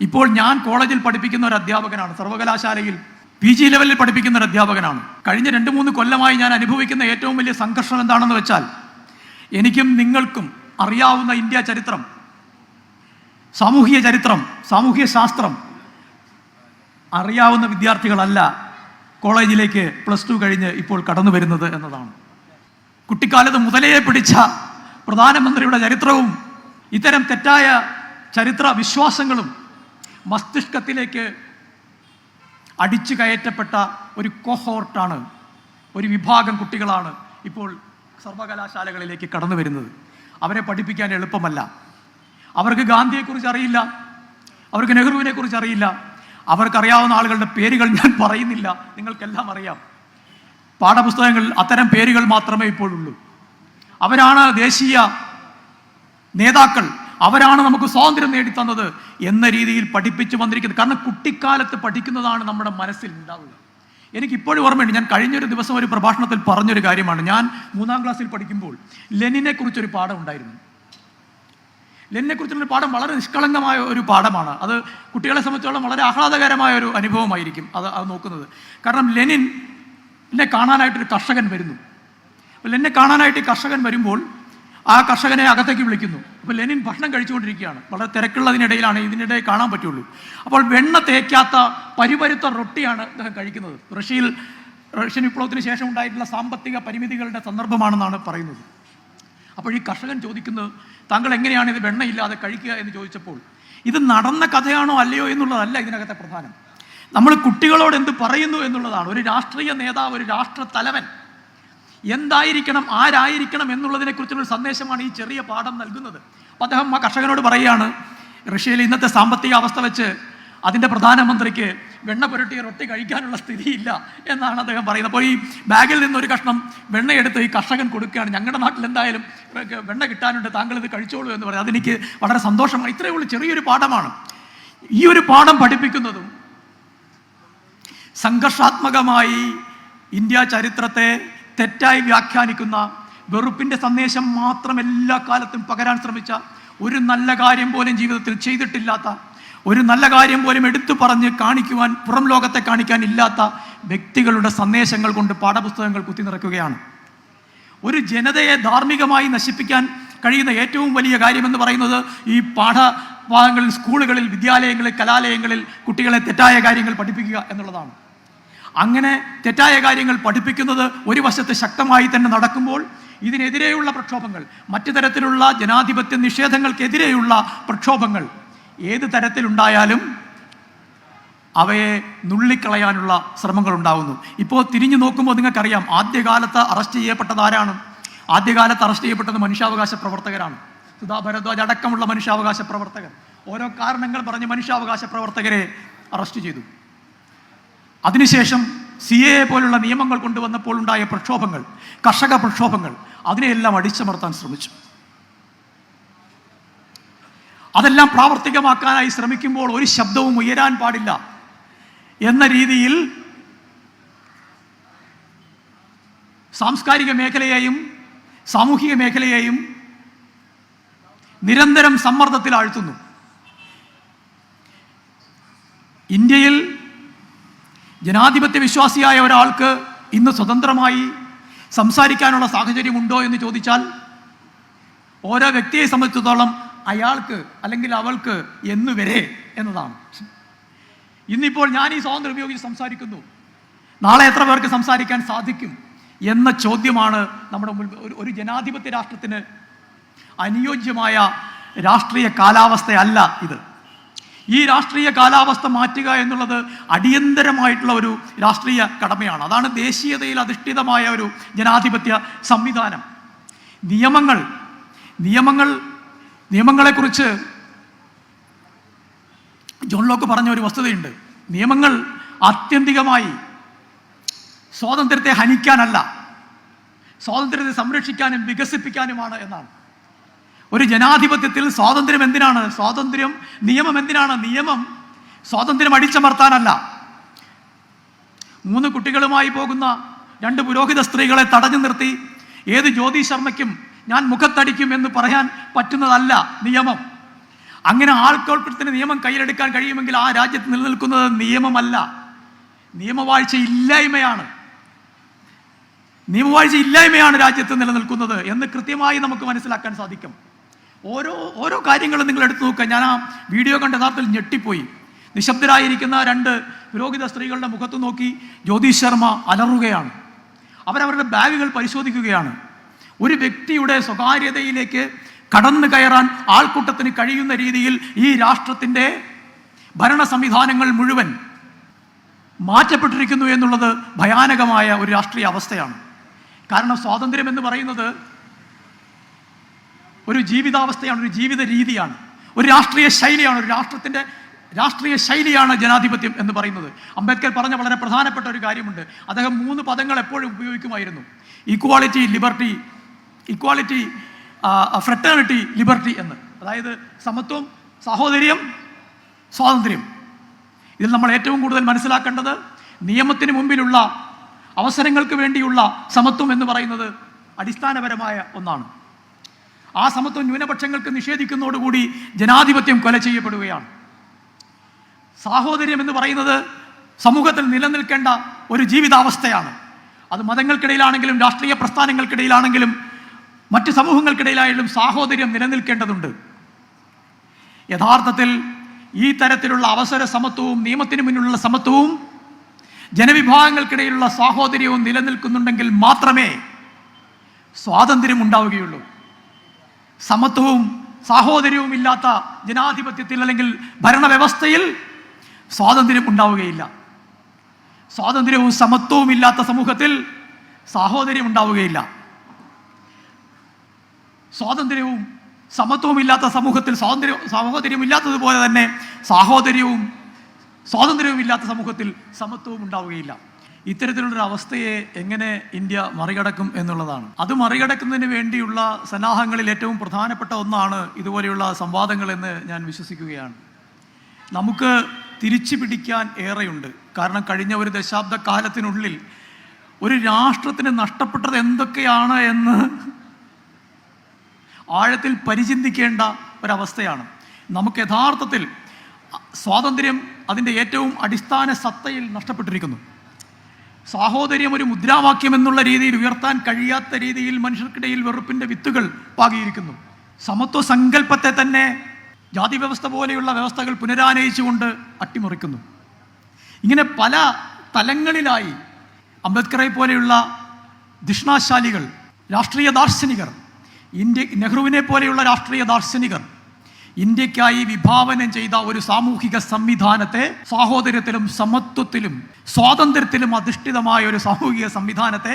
ഇപ്പോൾ ഞാൻ കോളേജിൽ പഠിപ്പിക്കുന്ന ഒരു അധ്യാപകനാണ്. സർവകലാശാലയിൽ പി ജി ലെവലിൽ പഠിപ്പിക്കുന്ന ഒരു അധ്യാപകനാണ്. കഴിഞ്ഞ രണ്ട് മൂന്ന് കൊല്ലമായി ഞാൻ അനുഭവിക്കുന്ന ഏറ്റവും വലിയ സംഘർഷം എന്താണെന്ന് വെച്ചാൽ എനിക്കും നിങ്ങൾക്കും അറിയാവുന്ന ഇന്ത്യ ചരിത്രം സാമൂഹിക ചരിത്രം സാമൂഹിക ശാസ്ത്രം അറിയാവുന്ന വിദ്യാർത്ഥികളല്ല കോളേജിലേക്ക് പ്ലസ് ടു കഴിഞ്ഞ് ഇപ്പോൾ കടന്നു വരുന്നത് എന്നതാണ്. കുട്ടിക്കാലത്ത് മുതലേ പിടിച്ച പ്രധാനമന്ത്രിയുടെ ചരിത്രവും ഇത്തരം തെറ്റായ ചരിത്ര വിശ്വാസങ്ങളും മസ്തിഷ്കത്തിലേക്ക് അടിച്ചു കയറ്റപ്പെട്ട ഒരു കൊഹോർട്ടാണ് ഒരു വിഭാഗം കുട്ടികളാണ് ഇപ്പോൾ സർവകലാശാലകളിലേക്ക് കടന്നു വരുന്നത്. അവരെ പഠിപ്പിക്കാൻ എളുപ്പമല്ല. അവർക്ക് ഗാന്ധിയെക്കുറിച്ച് അറിയില്ല. അവർക്ക് നെഹ്റുവിനെ കുറിച്ച് അറിയില്ല. അവർക്കറിയാവുന്ന ആളുകളുടെ പേരുകൾ ഞാൻ പറയുന്നില്ല. നിങ്ങൾക്കെല്ലാം അറിയാം. പാഠപുസ്തകങ്ങളിൽ അത്തരം പേരുകൾ മാത്രമേ ഇപ്പോഴുള്ളൂ. അവരാണ് ദേശീയ നേതാക്കൾ. അവരാണ് നമുക്ക് സ്വാതന്ത്ര്യം നേടിത്തന്നത് എന്ന രീതിയിൽ പഠിപ്പിച്ചു വന്നിരിക്കുന്നത്. കാരണം കുട്ടിക്കാലത്ത് പഠിക്കുന്നതാണ് നമ്മുടെ മനസ്സിൽ ഉണ്ടാവുക. എനിക്ക് ഇപ്പോഴും ഓർമ്മയുണ്ട് ഞാൻ കഴിഞ്ഞൊരു ദിവസം ഒരു പ്രഭാഷണത്തിൽ പറഞ്ഞൊരു കാര്യമാണ്. ഞാൻ മൂന്നാം ക്ലാസ്സിൽ പഠിക്കുമ്പോൾ ലെനിനെ കുറിച്ചൊരു പാഠം ഉണ്ടായിരുന്നു. ലെനിനെ കുറിച്ചുള്ള പാഠം വളരെ നിഷ്കളങ്കമായ ഒരു പാഠമാണ്. അത് കുട്ടികളെ സംബന്ധിച്ചോളം വളരെ ആഹ്ലാദകരമായ ഒരു അനുഭവമായിരിക്കും അത് അത് നോക്കുന്നത്. കാരണം ലെനിൻ എന്നെ കാണാനായിട്ടൊരു കർഷകൻ വരുന്നു. അപ്പോൾ എന്നെ കാണാനായിട്ട് ഈ കർഷകൻ വരുമ്പോൾ ആ കർഷകനെ അകത്തേക്ക് വിളിക്കുന്നു. അപ്പോൾ ലെനിൻ ഭക്ഷണം കഴിച്ചുകൊണ്ടിരിക്കുകയാണ്. വളരെ തിരക്കുള്ളതിനിടയിലാണ് ഇതിനിടെ കാണാൻ പറ്റുള്ളൂ. അപ്പോൾ വെണ്ണ തേക്കാത്ത പരിപരുത്ത റൊട്ടിയാണ് അദ്ദേഹം കഴിക്കുന്നത്. റഷ്യയിൽ റഷ്യൻ വിപ്ലവത്തിന് ശേഷം ഉണ്ടായിട്ടുള്ള സാമ്പത്തിക പരിമിതികളുടെ സന്ദർഭമാണെന്നാണ് പറയുന്നത്. അപ്പോൾ ഈ കർഷകൻ ചോദിക്കുന്നത് താങ്കൾ എങ്ങനെയാണ് ഇത് വെണ്ണയില്ലാതെ കഴിക്കുക എന്ന് ചോദിച്ചപ്പോൾ ഇത് നടന്ന കഥയാണോ അല്ലയോ എന്നുള്ളതല്ല ഇതിനകത്തെ പ്രധാനം. നമ്മൾ കുട്ടികളോട് എന്ത് പറയുന്നു എന്നുള്ളതാണ്. ഒരു രാഷ്ട്രീയ നേതാവ് ഒരു രാഷ്ട്ര തലവൻ എന്തായിരിക്കണം ആരായിരിക്കണം എന്നുള്ളതിനെ കുറിച്ചുള്ള ഒരു സന്ദേശമാണ് ഈ ചെറിയ പാഠം നൽകുന്നത്. അപ്പോൾ അദ്ദേഹം ആ കർഷകനോട് പറയുകയാണ് റഷ്യയിലെ ഇന്നത്തെ സാമ്പത്തിക അവസ്ഥ വെച്ച് അതിന്റെ പ്രധാനമന്ത്രിക്ക് വെണ്ണ പുരട്ടിയ റൊട്ടി കഴിക്കാനുള്ള സ്ഥിതിയില്ല എന്നാണ് അദ്ദേഹം പറയുന്നത്. അപ്പോൾ ഈ ബാഗിൽ നിന്ന് ഒരു കഷ്ണം വെണ്ണയെടുത്ത് ഈ കർഷകൻ കൊടുക്കുകയാണ്. ഞങ്ങളുടെ നാട്ടിൽ എന്തായാലും വെണ്ണ കിട്ടാനുണ്ട് താങ്കൾ ഇത് കഴിച്ചോളൂ എന്ന് പറയും അതെനിക്ക് വളരെ സന്തോഷമാണ്. ഇത്രയേ ഉള്ളൂ ചെറിയൊരു പാഠമാണ്. ഈ ഒരു പാഠം പഠിപ്പിക്കുന്നതും സംഘർഷാത്മകമായി ഇന്ത്യ ചരിത്രത്തെ തെറ്റായി വ്യാഖ്യാനിക്കുന്ന വെറുപ്പിന്റെ സന്ദേശം മാത്രം എല്ലാ കാലത്തും പകരാൻ ശ്രമിച്ച ഒരു നല്ല കാര്യം പോലും ജീവിതത്തിൽ ചെയ്തിട്ടില്ലാത്ത ഒരു നല്ല കാര്യം പോലും എടുത്തു പറഞ്ഞ് കാണിക്കുവാൻ പുറം ലോകത്തെ കാണിക്കാൻ ഇല്ലാത്ത വ്യക്തികളുടെ സന്ദേശങ്ങൾ കൊണ്ട് പാഠപുസ്തകങ്ങൾ കുത്തി നിറക്കുകയാണ്. ഒരു ജനതയെ ധാർമ്മികമായി നശിപ്പിക്കാൻ കഴിയുന്ന ഏറ്റവും വലിയ കാര്യമെന്ന് പറയുന്നത് ഈ പാഠഭാഗങ്ങളിൽ സ്കൂളുകളിൽ വിദ്യാലയങ്ങളിൽ കലാലയങ്ങളിൽ കുട്ടികളെ തെറ്റായ കാര്യങ്ങൾ പഠിപ്പിക്കുക എന്നുള്ളതാണ്. അങ്ങനെ തെറ്റായ കാര്യങ്ങൾ പഠിപ്പിക്കുന്നത് ഒരു വശത്ത് ശക്തമായി തന്നെ നടക്കുമ്പോൾ ഇതിനെതിരെയുള്ള പ്രക്ഷോഭങ്ങൾ മറ്റു തരത്തിലുള്ള ജനാധിപത്യ നിഷേധങ്ങൾക്കെതിരെയുള്ള പ്രക്ഷോഭങ്ങൾ ഏത് തരത്തിലുണ്ടായാലും അവയെ നുള്ളിക്കളയാനുള്ള ശ്രമങ്ങൾ ഉണ്ടാകുന്നു ഇപ്പോൾ തിരിഞ്ഞു നോക്കുമ്പോൾ നിങ്ങൾക്കറിയാം ആദ്യകാലത്ത് അറസ്റ്റ് ചെയ്യപ്പെട്ടത് ആരാണ്? ആദ്യകാലത്ത് അറസ്റ്റ് ചെയ്യപ്പെട്ടത് മനുഷ്യാവകാശ പ്രവർത്തകരാണ്. സുധാ ഭരദ്വാജ് അടക്കമുള്ള മനുഷ്യാവകാശ പ്രവർത്തകർ. ഓരോ കാരണങ്ങൾ പറഞ്ഞ് മനുഷ്യാവകാശ പ്രവർത്തകരെ അറസ്റ്റ് ചെയ്തു. അതിനുശേഷം സി എ പോലുള്ള നിയമങ്ങൾ കൊണ്ടുവന്നപ്പോൾ ഉണ്ടായ പ്രക്ഷോഭങ്ങൾ കർഷക പ്രക്ഷോഭങ്ങൾ അതിനെയെല്ലാം അടിച്ചമർത്താൻ ശ്രമിച്ചു. അതെല്ലാം പ്രാവർത്തികമാക്കാനായി ശ്രമിക്കുമ്പോൾ ഒരു ശബ്ദവും ഉയരാൻ പാടില്ല എന്ന രീതിയിൽ സാംസ്കാരിക മേഖലയെയും സാമൂഹിക മേഖലയെയും നിരന്തരം സമ്മർദ്ദത്തിൽ ആഴ്ത്തുന്നു ഇന്ത്യയിൽ ജനാധിപത്യ വിശ്വാസിയായ ഒരാൾക്ക് ഇന്ന് സ്വതന്ത്രമായി സംസാരിക്കാനുള്ള സാഹചര്യമുണ്ടോ എന്ന് ചോദിച്ചാൽ ഓരോ വ്യക്തിയെ സംബന്ധിച്ചിടത്തോളം അയാൾക്ക് അല്ലെങ്കിൽ അവൾക്ക് എന്ന് വരെ എന്നതാണ്. ഇന്നിപ്പോൾ ഞാൻ ഈ സ്വാതന്ത്ര്യം ഉപയോഗിച്ച് സംസാരിക്കുന്നു. നാളെ എത്ര പേർക്ക് സംസാരിക്കാൻ സാധിക്കും എന്ന ചോദ്യമാണ് നമ്മുടെ ഒരു ജനാധിപത്യ രാഷ്ട്രത്തിന് അനുയോജ്യമായ രാഷ്ട്രീയ കാലാവസ്ഥയല്ല ഇത്. ഈ രാഷ്ട്രീയ കാലാവസ്ഥ മാറ്റുക എന്നുള്ളത് അടിയന്തരമായിട്ടുള്ള ഒരു രാഷ്ട്രീയ കടമയാണ്. അതാണ് ദേശീയതയിൽ അധിഷ്ഠിതമായ ഒരു ജനാധിപത്യ സംവിധാനം. നിയമങ്ങൾ നിയമങ്ങൾ നിയമങ്ങളെക്കുറിച്ച് ജോൺ ലോക്ക് പറഞ്ഞ ഒരു വസ്തുതയുണ്ട്. നിയമങ്ങൾ ആത്യന്തികമായി സ്വാതന്ത്ര്യത്തെ ഹനിക്കാനല്ല സ്വാതന്ത്ര്യത്തെ സംരക്ഷിക്കാനും വികസിപ്പിക്കാനുമാണ് എന്നാണ്. ഒരു ജനാധിപത്യത്തിൽ സ്വാതന്ത്ര്യം എന്തിനാണ്? സ്വാതന്ത്ര്യം നിയമം എന്തിനാണ്? നിയമം സ്വാതന്ത്ര്യം അടിച്ചമർത്താനല്ല. മൂന്ന് കുട്ടികളുമായി പോകുന്ന രണ്ട് പുരോഹിത സ്ത്രീകളെ തടഞ്ഞു നിർത്തി ഏത് ജ്യോതി ശർമ്മയ്ക്കും ഞാൻ മുഖത്തടിക്കും എന്ന് പറയാൻ പറ്റുന്നതല്ല നിയമം. അങ്ങനെ ആൾക്കൊഴുപ്പത്തിന് നിയമം കയ്യിലെടുക്കാൻ കഴിയുമെങ്കിൽ ആ രാജ്യത്ത് നിലനിൽക്കുന്നത് നിയമമല്ല. നിയമവാഴ്ച ഇല്ലായ്മയാണ് നിയമവാഴ്ച ഇല്ലായ്മയാണ് രാജ്യത്ത് നിലനിൽക്കുന്നത് എന്ന് കൃത്യമായി നമുക്ക് മനസ്സിലാക്കാൻ സാധിക്കും. ഓരോ ഓരോ കാര്യങ്ങളും നിങ്ങൾ എടുത്തു നോക്കുക. ഞാൻ ആ വീഡിയോ കണ്ട യഥാർത്ഥത്തിൽ ഞെട്ടിപ്പോയി. നിശബ്ദരായിരിക്കുന്ന രണ്ട് പുരോഹിത സ്ത്രീകളുടെ മുഖത്ത് നോക്കി ജ്യോതിഷ് ശർമ്മ അലറുകയാണ്. അവരവരുടെ ബാഗുകൾ പരിശോധിക്കുകയാണ്. ഒരു വ്യക്തിയുടെ സ്വകാര്യതയിലേക്ക് കടന്നു കയറാൻ ആൾക്കൂട്ടത്തിന് കഴിയുന്ന രീതിയിൽ ഈ രാഷ്ട്രത്തിന്റെ ഭരണ സംവിധാനങ്ങൾ മുഴുവൻ മാറ്റപ്പെട്ടിരിക്കുന്നു എന്നുള്ളത് ഭയാനകമായ ഒരു രാഷ്ട്രീയ അവസ്ഥയാണ്. കാരണം സ്വാതന്ത്ര്യം എന്ന് പറയുന്നത് ഒരു ജീവിതാവസ്ഥയാണ് ഒരു ജീവിത രീതിയാണ്. ഒരു രാഷ്ട്രീയ ശൈലിയാണ് ഒരു രാഷ്ട്രത്തിന്റെ രാഷ്ട്രീയ ശൈലിയാണ് ജനാധിപത്യം എന്ന് പറയുന്നത്. അംബേദ്കർ പറഞ്ഞ വളരെ പ്രധാനപ്പെട്ട ഒരു കാര്യമുണ്ട്. അദ്ദേഹം മൂന്ന് പദങ്ങൾ എപ്പോഴും ഉപയോഗിക്കുമായിരുന്നു. Equality liberty equality fraternity liberty എന്ന്. അതായത് സമത്വം സാഹോദര്യം സ്വാതന്ത്ര്യം. ഇതിൽ നമ്മൾ ഏറ്റവും കൂടുതൽ മനസ്സിലാക്കേണ്ടത് നിയമത്തിന് മുമ്പിലുള്ള അവസരങ്ങൾക്ക് വേണ്ടിയുള്ള സമത്വം എന്ന് പറയുന്നത് അടിസ്ഥാനപരമായ ഒന്നാണ്. ആ സമത്വം ന്യൂനപക്ഷങ്ങൾക്ക് നിഷേധിക്കുന്നതോടുകൂടി ജനാധിപത്യം കൊല ചെയ്യപ്പെടുകയാണ്. സാഹോദര്യം എന്ന് പറയുന്നത് സമൂഹത്തിൽ നിലനിൽക്കേണ്ട ഒരു ജീവിതാവസ്ഥയാണ്. അത് മതങ്ങൾക്കിടയിലാണെങ്കിലും രാഷ്ട്രീയ പ്രസ്ഥാനങ്ങൾക്കിടയിലാണെങ്കിലും മറ്റ് സമൂഹങ്ങൾക്കിടയിലായാലും സാഹോദര്യം നിലനിൽക്കേണ്ടതുണ്ട്. യഥാർത്ഥത്തിൽ ഈ തരത്തിലുള്ള അവസര സമത്വവും നിയമത്തിന് മുന്നിലുള്ള സമത്വവും ജനവിഭാഗങ്ങൾക്കിടയിലുള്ള സാഹോദര്യവും നിലനിൽക്കുന്നുണ്ടെങ്കിൽ മാത്രമേ സ്വാതന്ത്ര്യം ഉണ്ടാവുകയുള്ളൂ സമത്വവും സാഹോദര്യവും ഇല്ലാത്ത ജനാധിപത്യത്തിൽ അല്ലെങ്കിൽ ഭരണവ്യവസ്ഥയിൽ സ്വാതന്ത്ര്യം ഉണ്ടാവുകയില്ല. സ്വാതന്ത്ര്യവും സമത്വവും ഇല്ലാത്ത സമൂഹത്തിൽ സാഹോദര്യം ഉണ്ടാവുകയില്ല. സ്വാതന്ത്ര്യവും സമത്വവും ഇല്ലാത്ത സമൂഹത്തിൽ സ്വാതന്ത്ര്യം സാഹോദര്യം ഇല്ലാത്തതുപോലെ തന്നെ സാഹോദര്യവും സ്വാതന്ത്ര്യവും ഇല്ലാത്ത സമൂഹത്തിൽ സമത്വവും ഉണ്ടാവുകയില്ല. ഇത്തരത്തിലുള്ളൊരു അവസ്ഥയെ എങ്ങനെ ഇന്ത്യ മറികടക്കും എന്നുള്ളതാണ്. അത് മറികടക്കുന്നതിന് വേണ്ടിയുള്ള സന്നാഹങ്ങളിൽ ഏറ്റവും പ്രധാനപ്പെട്ട ഒന്നാണ് ഇതുപോലെയുള്ള സംവാദങ്ങൾ എന്ന് ഞാൻ വിശ്വസിക്കുകയാണ്. നമുക്ക് തിരിച്ചു പിടിക്കാൻ ഏറെയുണ്ട്. കാരണം കഴിഞ്ഞ ഒരു ദശാബ്ദ കാലത്തിനുള്ളിൽ ഒരു രാഷ്ട്രത്തിന് നഷ്ടപ്പെട്ടത് എന്തൊക്കെയാണ് എന്ന് ആഴത്തിൽ പരിചിന്തിക്കേണ്ട ഒരവസ്ഥയാണ്. നമുക്ക് യഥാർത്ഥത്തിൽ സ്വാതന്ത്ര്യം അതിന്റെ ഏറ്റവും അടിസ്ഥാന സത്തയിൽ നഷ്ടപ്പെട്ടിരിക്കുന്നു. സാഹോദര്യം ഒരു മുദ്രാവാക്യം എന്നുള്ള രീതിയിൽ ഉയർത്താൻ കഴിയാത്ത രീതിയിൽ മനുഷ്യർക്കിടയിൽ വെറുപ്പിന്റെ വിത്തുകൾ പാകിയിരിക്കുന്നു. സമത്വ സങ്കല്പത്തെ തന്നെ ജാതി വ്യവസ്ഥ പോലെയുള്ള വ്യവസ്ഥകൾ പുനരാനയിച്ചുകൊണ്ട് അട്ടിമറിക്കുന്നു. ഇങ്ങനെ പല തലങ്ങളിലായി അംബേദ്കറെ പോലെയുള്ള ധിഷ്ണാശാലികൾ രാഷ്ട്രീയ ദാർശനികർ ഇന്ത്യ നെഹ്റുവിനെ പോലെയുള്ള രാഷ്ട്രീയ ദാർശനികർ ഇന്ത്യക്കായി വിഭാവനം ചെയ്ത ഒരു സാമൂഹിക സംവിധാനത്തെ സാഹോദര്യത്തിലും സമത്വത്തിലും സ്വാതന്ത്ര്യത്തിലും അധിഷ്ഠിതമായ ഒരു സാമൂഹിക സംവിധാനത്തെ